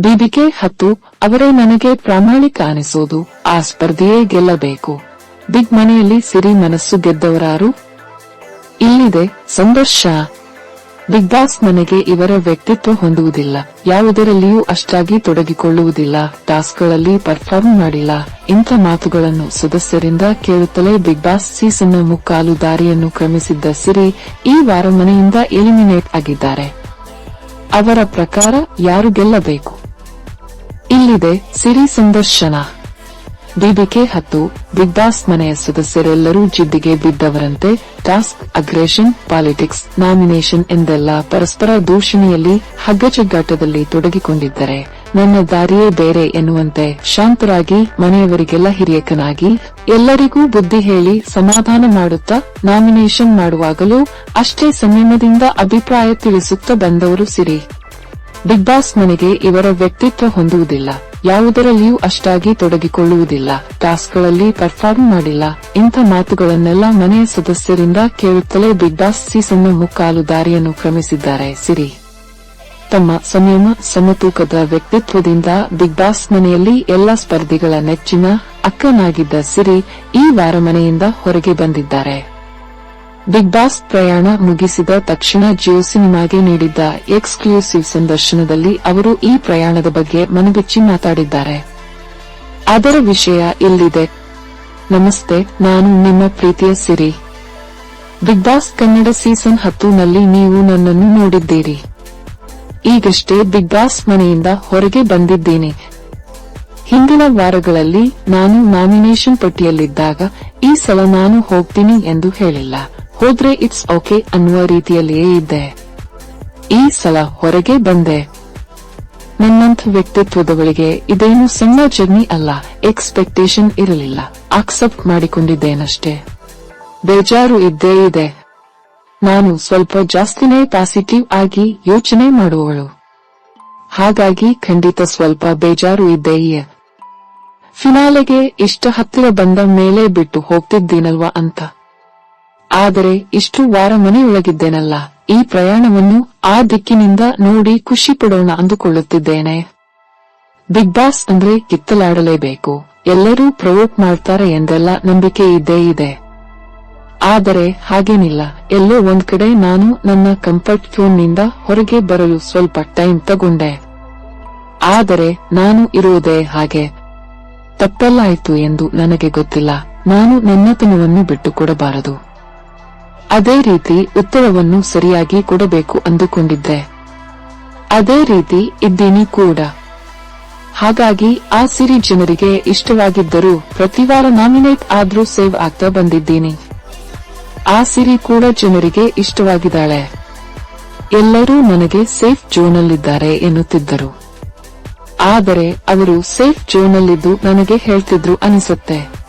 BBK ಹತ್ತು ಅವರೇ ನನಗೆ ಪ್ರಾಮಾಣಿಕ ಅನಿಸೋದು. ಆ ಸ್ಪರ್ಧೆಯೇ ಗೆಲ್ಲಬೇಕು. ಬಿಗ್ ಮನೆಯಲ್ಲಿ ಸಿರಿ ಮನಸ್ಸು ಗೆದ್ದವರಾರು. ಇಲ್ಲಿದೆ ಸಂದರ್ಶ. ಬಿಗ್ ಬಾಸ್ ನನಗೆ ಇವರ ವ್ಯಕ್ತಿತ್ವ ಹೊಂದುವುದಿಲ್ಲ. ಯಾವುದರಲ್ಲಿಯೂ ಅಷ್ಟಾಗಿ ತೊಡಗಿಕೊಳ್ಳುವುದಿಲ್ಲ. ಟಾಸ್ಕ್ಗಳಲ್ಲಿ ಪರ್ಫಾರ್ಮ್ ಮಾಡಿಲ್ಲ. ಇಂಥ ಮಾತುಗಳನ್ನು ಸದಸ್ಯರಿಂದ ಕೇಳುತ್ತಲೇ ಬಿಗ್ ಬಾಸ್ ಸೀಸನ್ನ ಮುಕ್ಕಾಲು ದಾರಿಯನ್ನು ಕ್ರಮಿಸಿದ್ದ ಸಿರಿ ಈ ವಾರ ಮನೆಯಿಂದ ಎಲಿಮಿನೇಟ್ ಆಗಿದ್ದಾರೆ. ಅವರ ಪ್ರಕಾರ ಯಾರು ಗೆಲ್ಲಬೇಕು? ಇಲ್ಲಿದೆ ಸಿರಿ ಸಂದರ್ಶನ. ಬಿಬಿಕೆ ಹತ್ತು, ಬಿಗ್ ಬಾಸ್ ಮನೆಯ ಸದಸ್ಯರೆಲ್ಲರೂ ಜಿದ್ದಿಗೆ ಬಿದ್ದವರಂತೆ ಟಾಸ್ಕ್ ಅಗ್ರೆಷನ್, ಪಾಲಿಟಿಕ್ಸ್, ನಾಮಿನೇಷನ್ ಎಂದೆಲ್ಲ ಪರಸ್ಪರ ದೂಷಣೆಯಲ್ಲಿ ಹಗ್ಗಜಗ್ಗಾಟದಲ್ಲಿ ತೊಡಗಿಕೊಂಡಿದ್ದರೆ, ನನ್ನ ದಾರಿಯೇ ಬೇರೆ ಎನ್ನುವಂತೆ ಶಾಂತರಾಗಿ ಮನೆಯವರಿಗೆಲ್ಲ ಹಿರಿಯಕನಾಗಿ ಎಲ್ಲರಿಗೂ ಬುದ್ಧಿ ಹೇಳಿ ಸಮಾಧಾನ ಮಾಡುತ್ತಾ ನಾಮಿನೇಷನ್ ಮಾಡುವಾಗಲೂ ಅಷ್ಟೇ ಸಂಯಮದಿಂದ ಅಭಿಪ್ರಾಯ ತಿಳಿಸುತ್ತಾ ಬಂದವರು ಸಿರಿ. ಬಿಗ್ ಬಾಸ್ ಮನೆಗೆ ಇವರ ವ್ಯಕ್ತಿತ್ವ ಹೊಂದುವುದಿಲ್ಲ. ಯಾವುದರಲ್ಲಿಯೂ ಅಷ್ಟಾಗಿ ತೊಡಗಿಕೊಳ್ಳುವುದಿಲ್ಲ. ಟಾಸ್ಕ್ಗಳಲ್ಲಿ ಪರ್ಫಾರ್ಮ್ ಮಾಡಿಲ್ಲ. ಇಂಥ ಮಾತುಗಳನ್ನೆಲ್ಲ ಮನೆಯ ಸದಸ್ಯರಿಂದ ಕೇಳುತ್ತಲೇ ಬಿಗ್ ಬಾಸ್ ಸೀಸನ್ನ ಮುಕ್ಕಾಲು ದಾರಿಯನ್ನು ಕ್ರಮಿಸಿದ್ದಾರೆ ಸಿರಿ. ತಮ್ಮ ಸಂಯಮ, ಸಮತೂಕದ ವ್ಯಕ್ತಿತ್ವದಿಂದ ಬಿಗ್ ಬಾಸ್ ಮನೆಯಲ್ಲಿ ಎಲ್ಲ ಸ್ಪರ್ಧಿಗಳ ನೆಚ್ಚಿನ ಅಕ್ಕನಾಗಿದ್ದ ಸಿರಿ ಈ ವಾರ ಮನೆಯಿಂದ ಹೊರಗೆ ಬಂದಿದ್ದಾರೆ. ಬಿಗ್ ಬಾಸ್ ಪ್ರಯಾಣ ಮುಗಿಸಿದ ತಕ್ಷಣ ಜಿಯೋ ಸಿನಿಮಾಗೆ ನೀಡಿದ್ದ ಎಕ್ಸ್ಕ್ಲೂಸಿವ್ ಸಂದರ್ಶನದಲ್ಲಿ ಅವರು ಈ ಪ್ರಯಾಣದ ಬಗ್ಗೆ ಮನಬಿಚ್ಚಿ ಮಾತಾಡಿದ್ದಾರೆ. ಅದರ ವಿಷಯ ಇಲ್ಲಿದೆ. ನಮಸ್ತೆ, ನಾನು ನಿಮ್ಮ ಪ್ರೀತಿಯ Siri. Bigg Boss Kannada season ಹತ್ತು ನಲ್ಲಿ ನೀವು ನನ್ನನ್ನು ನೋಡಿದ್ದೀರಿ. ಈಗಷ್ಟೇ ಬಿಗ್ ಬಾಸ್ ಮನೆಯಿಂದ ಹೊರಗೆ ಬಂದಿದ್ದೇನೆ. ಹಿಂದಿನ ವಾರಗಳಲ್ಲಿ ನಾನು ನಾಮಿನೇಷನ್ ಪಟ್ಟಿಯಲ್ಲಿದ್ದಾಗ ಈ ಸಲ ನಾನು ಹೋಗ್ತೀನಿ ಎಂದು ಹೇಳಿಲ್ಲ. ಹೋದ್ರೆ ಇಟ್ಸ್ ಓಕೆ ಅನ್ನುವ ರೀತಿಯಲ್ಲಿಯೇ ಇದ್ದೆ. ಈ ಸಲ ಹೊರಗೆ ಬಂದೆ. ನನ್ನಂಥ ವ್ಯಕ್ತಿತ್ವದವಳಿಗೆ ಇದೇನು ಸಣ್ಣ ಜರ್ನಿ ಅಲ್ಲ ಎಕ್ಸ್ಪೆಕ್ಟೇಷನ್ ಇರಲಿಲ್ಲ. ಅಕ್ಸೆಪ್ಟ್ ಮಾಡಿಕೊಂಡಿದ್ದೇನಷ್ಟೇ. ಬೇಜಾರು ಇದ್ದೇ ಇದೆ. ನಾನು ಸ್ವಲ್ಪ ಜಾಸ್ತಿನೇ ಪಾಸಿಟಿವ್ ಆಗಿ ಯೋಚನೆ ಮಾಡುವವಳು. ಹಾಗಾಗಿ ಖಂಡಿತ ಸ್ವಲ್ಪ ಬೇಜಾರು ಇದ್ದೆಯೇ ಫಿನಾಲೆಗೆ ಇಷ್ಟ ಹತ್ತಿರ ಬಂದ ಮೇಲೆ ಬಿಟ್ಟು ಹೋಗ್ತಿದ್ದೀನಲ್ವಾ ಅಂತ. ಆದರೆ ಇಷ್ಟು ವಾರ ಮನೆಯೊಳಗಿದ್ದೇನಲ್ಲ, ಈ ಪ್ರಯಾಣವನ್ನು ಆ ದಿಕ್ಕಿನಿಂದ ನೋಡಿ ಖುಷಿ ಪಡೋಣ ಅಂದುಕೊಳ್ಳುತ್ತಿದ್ದೇನೆ. ಬಿಗ್ ಬಾಸ್ ಅಂದ್ರೆ ಕಿತ್ತಲಾಡಲೇಬೇಕು, ಎಲ್ಲರೂ ಪ್ರವೋಕ್ ಮಾಡ್ತಾರೆ ಎಂದೆಲ್ಲ ನಂಬಿಕೆ ಇದ್ದೇ ಇದೆ. ಆದರೆ ಹಾಗೇನಿಲ್ಲ, ಎಲ್ಲೋ ಒಂದ್ ಕಡೆ ನಾನು ನನ್ನ ಕಂಫರ್ಟ್ನಿಂದ ಹೊರಗೆ ಬರಲು ಸ್ವಲ್ಪ ಟೈಮ್ ತಗೊಂಡೆ. ಆದರೆ ನಾನು ಇರುವುದೇ ಹಾಗೆ. ತಪ್ಪೆಲ್ಲಾಯ್ತು ಎಂದು ನನಗೆ ಗೊತ್ತಿಲ್ಲ, ನಾನು ನನ್ನತನವನ್ನು ಬಿಟ್ಟು ಕೊಡಬಾರದು ಅದೇ ರೀತಿ ಉತ್ತರವನ್ನು ಸರಿಯಾಗಿ ಕೊಡಬೇಕು ಅಂದುಕೊಂಡಿದ್ದೆ. ಅದೇ ರೀತಿ ಇದ್ದೀನಿ ಕೂಡ. ಹಾಗಾಗಿ ಆ ಸಿರಿ ಜನರಿಗೆ ಇಷ್ಟವಾಗಿದ್ದರೂ ಪ್ರತಿವಾರ ನಾಮಿನೇಟ್ ಆದ್ರೂ ಸೇವ್ ಆಗ್ತಾ ಬಂದಿದ್ದೀನಿ. ಆ ಸಿರಿ ಕೂಡ ಜನರಿಗೆ ಇಷ್ಟವಾಗಿದ್ದಾಳೆ. ಎಲ್ಲರೂ ನನಗೆ ಸೇಫ್ ಜೋನಲ್ಲಿದ್ದಾರೆ ಎನ್ನುತ್ತಿದ್ದರು. ಆದರೆ ಅವರು ಸೇಫ್ ಜೋನಲ್ಲಿದ್ದು ನನಗೆ ಹೇಳ್ತಿದ್ರು ಅನಿಸುತ್ತೆ.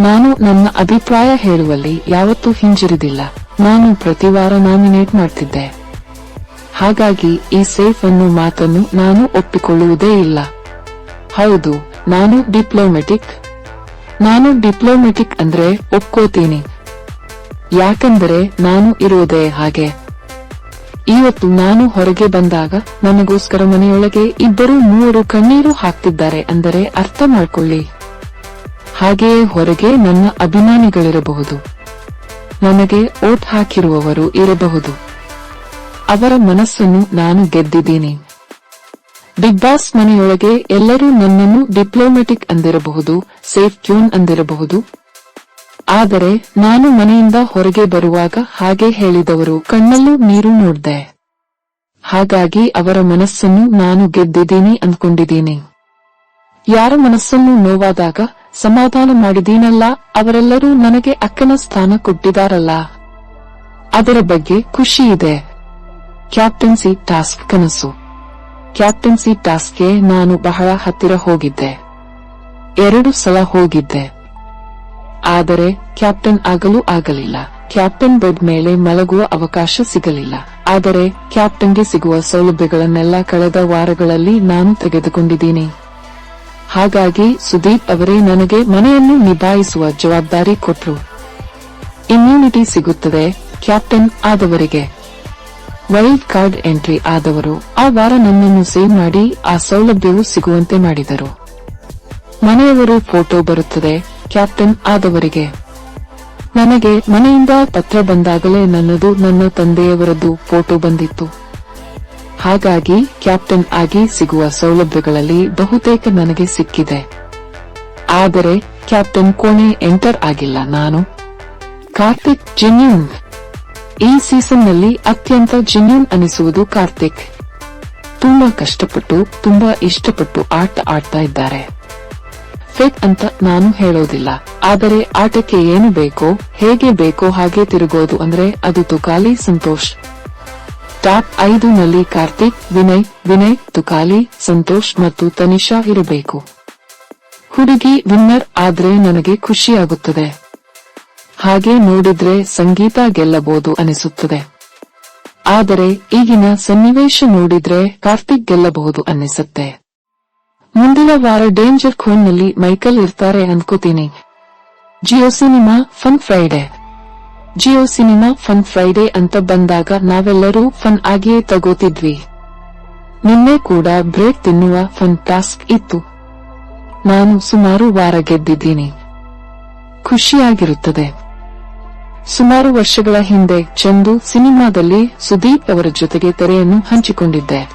ನಾನು ನನ್ನ ಅಭಿಪ್ರಾಯ ಹೇಳುವಲ್ಲಿ ಯಾವತ್ತೂ ಹಿಂಜರಿದಿಲ್ಲ. ನಾನು ಪ್ರತಿವಾರ ನಾಮಿನೇಟ್ ಮಾಡ್ತಿದ್ದೆ. ಹಾಗಾಗಿ ಈ ಸೇಫ್ ಅನ್ನೋ ಮಾತನ್ನು ನಾನು ಒಪ್ಪಿಕೊಳ್ಳುವುದೇ ಇಲ್ಲ. ಹೌದು, ನಾನು ಡಿಪ್ಲೊಮೆಟಿಕ್. ನಾನು ಡಿಪ್ಲೊಮೆಟಿಕ್ ಅಂದ್ರೆ ಒಪ್ಕೋತೀನಿ. ಯಾಕೆಂದರೆ ನಾನು ಇರುವುದೇ ಹಾಗೆ. ಇವತ್ತು ನಾನು ಹೊರಗೆ ಬಂದಾಗ ನನಗೋಸ್ಕರ ಮನೆಯೊಳಗೆ ಇಬ್ಬರು ಮೂವರು ಕಣ್ಣೀರು ಹಾಕ್ತಿದ್ದಾರೆ ಅಂದರೆ ಅರ್ಥ ಮಾಡ್ಕೊಳ್ಳಿ. ಹಾಗೆಯೇ ಹೊರಗೆ ನನ್ನ ಅಭಿಮಾನಿಗಳಿರಬಹುದು. ನನಗೆ ಓಟ್ ಹಾಕಿರುವವರು ಇರಬಹುದು. ಅವರ ಮನಸ್ಸನ್ನು ನಾನು ಗೆದ್ದಿದ್ದೀನಿ. ಬಿಗ್ ಬಾಸ್ ಮನೆಯೊಳಗೆ ಎಲ್ಲರೂ ನನ್ನನ್ನು ಡಿಪ್ಲೊಮೆಟಿಕ್ ಅಂದಿರಬಹುದು, ಸೇಫ್ ಟ್ಯೂನ್ ಅಂದಿರಬಹುದು. ಆದರೆ ನಾನು ಮನೆಯಿಂದ ಹೊರಗೆ ಬರುವಾಗ ಹಾಗೆ ಹೇಳಿದವರು ಕಣ್ಣಲ್ಲೂ ನೀರು ನೋಡ್ದೆ. ಹಾಗಾಗಿ ಅವರ ಮನಸ್ಸನ್ನು ನಾನು ಗೆದ್ದಿದ್ದೀನಿ ಅಂದ್ಕೊಂಡಿದ್ದೀನಿ. ಯಾರ ಮನಸ್ಸನ್ನು ನೋವಾದಾಗ ಸಮಾಧಾನ ಮಾಡಿದೀನಲ್ಲ ಅವರೆಲ್ಲರೂ ನನಗೆ ಅಕ್ಕನ ಸ್ಥಾನ ಕೊಟ್ಟಿದಾರಲ್ಲ. ಅದರ ಬಗ್ಗೆ ಖುಷಿ ಇದೆ ಕ್ಯಾಪ್ಟನ್ಸಿ ಟಾಸ್ಕ್ ಕನಸು. ಕ್ಯಾಪ್ಟನ್ಸಿ ಟಾಸ್ಕ್ಗೆ ನಾನು ಬಹಳ ಹತ್ತಿರ ಹೋಗಿದ್ದೆ. ಎರಡು ಸಲ ಹೋಗಿದ್ದೆ. ಆದರೆ ಕ್ಯಾಪ್ಟನ್ ಆಗಲು ಆಗಲಿಲ್ಲ. ಕ್ಯಾಪ್ಟನ್ ಬೆಡ್ ಮೇಲೆ ಮಲಗುವ ಅವಕಾಶ ಸಿಗಲಿಲ್ಲ. ಆದರೆ ಕ್ಯಾಪ್ಟನ್ಗೆ ಸಿಗುವ ಸೌಲಭ್ಯಗಳನ್ನೆಲ್ಲ ಕಳೆದ ವಾರಗಳಲ್ಲಿ ನಾನು ತೆಗೆದುಕೊಂಡಿದ್ದೀನಿ. ಹಾಗಾಗಿ ಸುದೀಪ್ ಅವರೇ ನನಗೆ ಮನೆಯನ್ನು ನಿಭಾಯಿಸುವ ಜವಾಬ್ದಾರಿ ಕೊಟ್ರು. ಇಮ್ಯುನಿಟಿ ಸಿಗುತ್ತದೆ ಕ್ಯಾಪ್ಟನ್ ಆದವರಿಗೆ. ವೈಲ್ಡ್ ಕಾರ್ಡ್ ಎಂಟ್ರಿ ಆದವರು ಆ ವಾರ ನನ್ನನ್ನು ಸೇವ್ ಮಾಡಿ ಆ ಸೌಲಭ್ಯವು ಸಿಗುವಂತೆ ಮಾಡಿದರು. ಮನೆಯವರು ಫೋಟೋ ಬರುತ್ತದೆ ಕ್ಯಾಪ್ಟನ್ ಆದವರಿಗೆ. ನನಗೆ ಮನೆಯಿಂದ ಪತ್ರ ಬಂದಾಗಲೇ ನನ್ನದು ನನ್ನ ತಂದೆಯವರದ್ದು ಫೋಟೋ ಬಂದಿತ್ತು. ಹಾಗಾಗಿ ಕ್ಯಾಪ್ಟನ್ ಆಗಿ ಸಿಗುವ ಸೌಲಭ್ಯಗಳಲ್ಲಿ ಬಹುತೇಕ ನನಗೆ ಸಿಕ್ಕಿದೆ. ಆದರೆ ಕ್ಯಾಪ್ಟನ್ ಕೋಣೆ ಎಂಟರ್ ಆಗಿಲ್ಲ ನಾನು. ಕಾರ್ತಿಕ್ ಜಿನ್ಯೂನ್. ಈ ಸೀಸನ್ನಲ್ಲಿ ಅತ್ಯಂತ ಜಿನ್ಯೂನ್ ಅನಿಸುವುದು ಕಾರ್ತಿಕ್. ತುಂಬಾ ಕಷ್ಟಪಟ್ಟು, ತುಂಬಾ ಇಷ್ಟಪಟ್ಟು ಆಟ ಆಡ್ತಾ ಇದ್ದಾರೆ. ಫೇಕ್ ಅಂತ ನಾನು ಹೇಳೋದಿಲ್ಲ, ಆದರೆ ಆಟಕ್ಕೆ ಏನು ಬೇಕೋ, ಹೇಗೆ ಬೇಕೋ ಹಾಗೆ ತಿರುಗೋದು ಅಂದ್ರೆ ಅದು ತುಕಾಲಿ ಸಂತೋಷ್. ಟಾಪ್ ಐದು ನಲ್ಲಿ ಕಾರ್ತಿಕ್, ವಿನಯ್ ವಿನಯ್, ತುಕಾಲಿ, ಸಂತೋಷ್ ಮತ್ತು ತನಿಷಾ ಇರಬೇಕು. ಹುಡುಗಿ ವಿನ್ನರ್ ಆದ್ರೆ ನನಗೆ ಖುಷಿಯಾಗುತ್ತದೆ. ಹಾಗೆ ನೋಡಿದ್ರೆ ಸಂಗೀತ ಗೆಲ್ಲಬಹುದು ಅನಿಸುತ್ತದೆ. ಆದರೆ ಈಗಿನ ಸನ್ನಿವೇಶ ನೋಡಿದ್ರೆ ಕಾರ್ತಿಕ್ ಗೆಲ್ಲಬಹುದು ಅನ್ನಿಸುತ್ತೆ. ಮುಂದಿನ ವಾರ ಡೇಂಜರ್ ಖೋನ್ನಲ್ಲಿ ಮೈಕಲ್ ಇರ್ತಾರೆ ಅನ್ಕೋತೀನಿ. Jio cinema fun Friday Jio cinema fun Friday ಅಂತ ಬಂದಾಗ ನಾವೆಲ್ಲರೂ ಫನ್ ಆಗಿಯೇ ತಗೋತಿದ್ವಿ. ನಿನ್ನೆ ಕೂಡ ಬ್ರೇಕ್ ತಿನ್ನುವ ಫನ್ ಟಾಸ್ಕ್ ಇತ್ತು. ನಾನು ಸುಮಾರು ವಾರ ಗೆದ್ದಿದ್ದೀನಿ. ಖುಷಿಯಾಗಿರುತ್ತದೆ. ಸುಮಾರು ವರ್ಷಗಳ ಹಿಂದೆ ಚಂದು ಸಿನಿಮಾದಲ್ಲಿ ಸುದೀಪ್ ಅವರ ಜೊತೆಗೆ ತೆರೆಯನ್ನು ಹಂಚಿಕೊಂಡಿದ್ದೆ.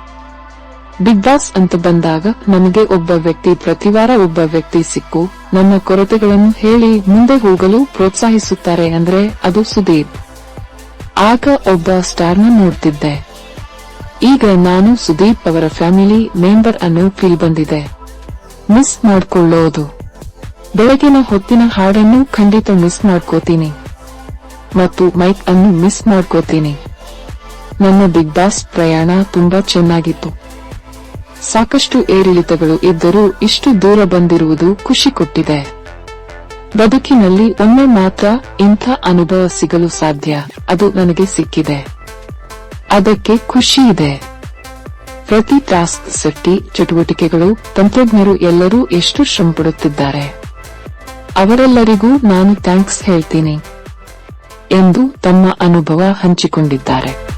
ಬಿಗ್ ಬಾಸ್ ಅಂತ ಬಂದಾಗ ನಮಗೆ ಒಬ್ಬ ವ್ಯಕ್ತಿ ಪ್ರತಿವಾರ ಒಬ್ಬ ವ್ಯಕ್ತಿ ಸಿಕ್ಕು. ನನ್ನ ಕೊರತೆಗಳನ್ನು ಹೇಳಿ ಮುಂದೆ ಹೋಗಲು ಪ್ರೋತ್ಸಾಹಿಸುತ್ತಾರೆ ಅಂದ್ರೆ ಅದು ಸುದೀಪ್. ಆಗ ಒಬ್ಬ ಸ್ಟಾರ್ನ ನೋಡ್ತಿದ್ದೆ. ಈಗ ನಾನು ಸುದೀಪ್ ಅವರ ಫ್ಯಾಮಿಲಿ ಮೆಂಬರ್ ಅನ್ನು ಫೀಲ್ ಬಂದಿದೆ. ಮಿಸ್ ಮಾಡ್ಕೊಳ್ಳೋದು. ಬೆಳಗಿನ ಹೊತ್ತಿನ ಹಾಡನ್ನು ಖಂಡಿತ ಮಿಸ್ ಮಾಡ್ಕೋತೀನಿ. ಮತ್ತು ಮೈಕ್ ಅನ್ನು ಮಿಸ್ ಮಾಡ್ಕೋತೀನಿ. ನನ್ನ ಬಿಗ್ ಬಾಸ್ ಪ್ರಯಾಣ ತುಂಬಾ ಚೆನ್ನಾಗಿತ್ತು. ಸಾಕಷ್ಟು ಏರಿಳಿತಗಳು ಇದ್ದರೂ ಇಷ್ಟು ದೂರ ಬಂದಿರುವುದು ಖುಷಿ ಕೊಟ್ಟಿದೆ. ಬದುಕಿನಲ್ಲಿ ಒಮ್ಮೆ ಮಾತ್ರ ಇಂಥ ಅನುಭವ ಸಿಗಲು ಸಾಧ್ಯ. ಅದು ನನಗೆ ಸಿಕ್ಕಿದೆ. ಅದಕ್ಕೆ ಖುಷಿ ಇದೆ. ಪ್ರತಿ ಟಾಸ್ಕ್ ಸೆಟ್ಟಿ ಚಟುವಟಿಕೆಗಳು ತಂತ್ರಜ್ಞರು ಎಲ್ಲರೂ ಎಷ್ಟು ಶ್ರಮಪಡುತ್ತಿದ್ದಾರೆ ಅವರೆಲ್ಲರಿಗೂ ನಾನು ಥ್ಯಾಂಕ್ಸ್ ಹೇಳ್ತೀನಿ. ಎಂದು ತಮ್ಮ ಅನುಭವ ಹಂಚಿಕೊಂಡಿದ್ದಾರೆ.